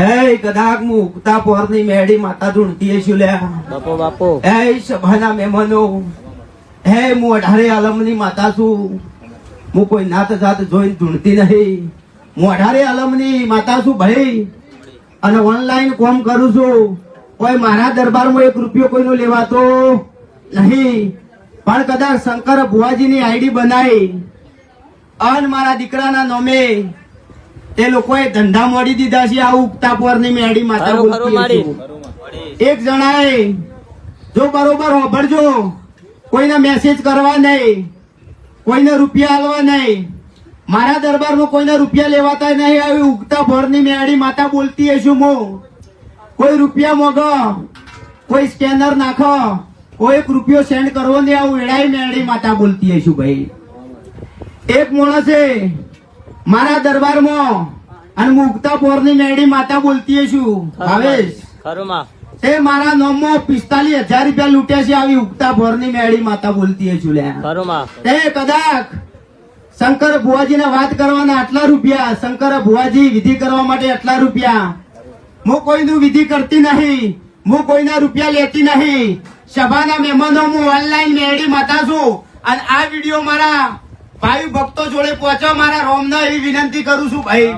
હે કદાચ હું ઉગતા પોરની મેળી માતા ધૂણતી છું લ્યા બાપો બાપો. સભાના મહેમાનો. હે હું અઢારે આલમની માતા છું. હું કોઈ નાત જાત જોઈને ધૂણતી નહીં. હું અઢારે આલમની માતા છું ભાઈ. અને ઓનલાઈન કોમ કરું છું. કોઈ મારા દરબારમાં એક રૂપિયો કોઈનો લેવાતો નહીં. પણ કદાચ શંકર ભુવાજીની આઈડી બનાવી અન મારા દીકરાના નોમે તે લોકોએ ધંધા મોડી દીધા છે આ ઉગતા પોરની મેળી માતા બોલતી એક જણાએ જો બરોબર હોભળજો કોઈને મેસેજ કરવા નહીં કોઈને રૂપિયા આલવા નહીં મારા દરબારમાં કોઈને રૂપિયા લેવાતા નહીં આવી ઉગતા ભરની મેળી માતા બોલતી હશું મો. કોઈ રૂપિયા મોગો કોઈ સ્કેનર નાખો કોઈ એક રૂપિયો સેન્ડ કરવો નહીં આવું એડાઈ મેળી માતા બોલતી હશું ભાઈ. એક માણસે મારા દરબારમાં અને હું પોરની મેળી માતા બોલતી છું ભાવેશ. તે મારા નોમમાં પિસ્તાલીસ હજાર રૂપિયા લૂંટ્યા છે આવી ઉગતા ભોરની મેળી માતા બોલતી છું લ્યા. તે કદાચ શંકર ભુવાજીને વાત કરવાના આટલા રૂપિયા શંકર ભુવાજી વિધિ કરવા માટે આટલા રૂપિયા. હું કોઈનું વિધિ કરતી નહીં હું કોઈના રૂપિયા લેતી નહીં. સભાના મહેમાનો હું ઓનલાઈન મેળી માતા છું. અને આ વીડિયો મારા ભાઈ ભક્તો જોડે પહોંચો મારા રોમને એવી વિનંતી કરું છું ભાઈ.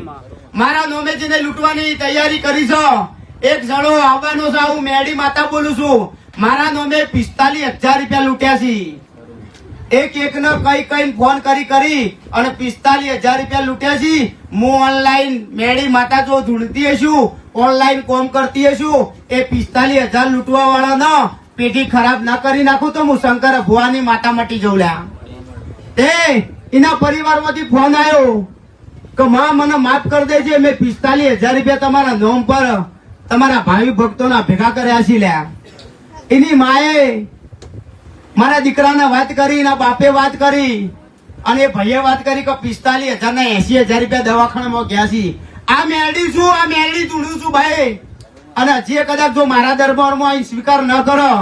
મારા નોમેજીને લૂંટવાની તૈયારી કરી છો. એક જણો આવવાનો છે હું મેડી માતા બોલું છું. મારા નોમે પિસ્તાલીસ હજાર રૂપિયા લૂંટ્યા છે. એક એક ને કઈ કઈ ફોન કરી કરી અને પિસ્તાલીસ હજાર રૂપિયા લૂંટ્યા છે. હું ઓનલાઈન મેડી માતા જો ધૂણતી હશું ઓનલાઈન કોમ કરતી હશું એ પિસ્તાલીસ હજાર લૂંટવા વાળા ન પેઢી ખરાબ ના કરી નાખું તો હું શંકર ભુવાની માતા મટી જઉં લ્યા. તે એના પરિવારમાંથી ફોન આવ્યો કે માં, મને માફ કરી દેજે, મેં પિસ્તાલીસ હજાર રૂપિયા તમારા નોમ પર તમારા ભાવિ ભક્તોના ભેગા કર્યા છે લ્યા. એની માએ મારા દીકરાને વાત કરી, એના બાપે વાત કરી, અને એ ભાઈએ વાત કરી કે પિસ્તાલીસ હજાર ને એસી હજાર રૂપિયા દવાખાનામાં ગયા છે. આ મેળડી છું, આ મેળડી ચૂડું છું ભાઈ. અને હજી કદાચ જો મારા દરબારમાં સ્વીકાર ન કરો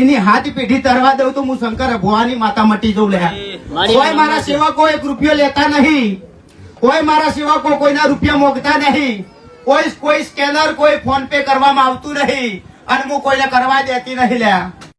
એની હાથ પેઢી તરવા દઉં તો હું શંકર ભવાની માતા મટી જઉં લે. કોઈ મારા સેવકો એક રૂપિયો લેતા નહીં. કોઈ મારા સેવકો કોઈના રૂપિયા મોગતા નહીં. કોઈ કોઈ સ્કેનર કોઈ ફોન પે કરવામાં આવતું નહીં. અને હું કોઈને કરવા દેતી નહીં લ્યા.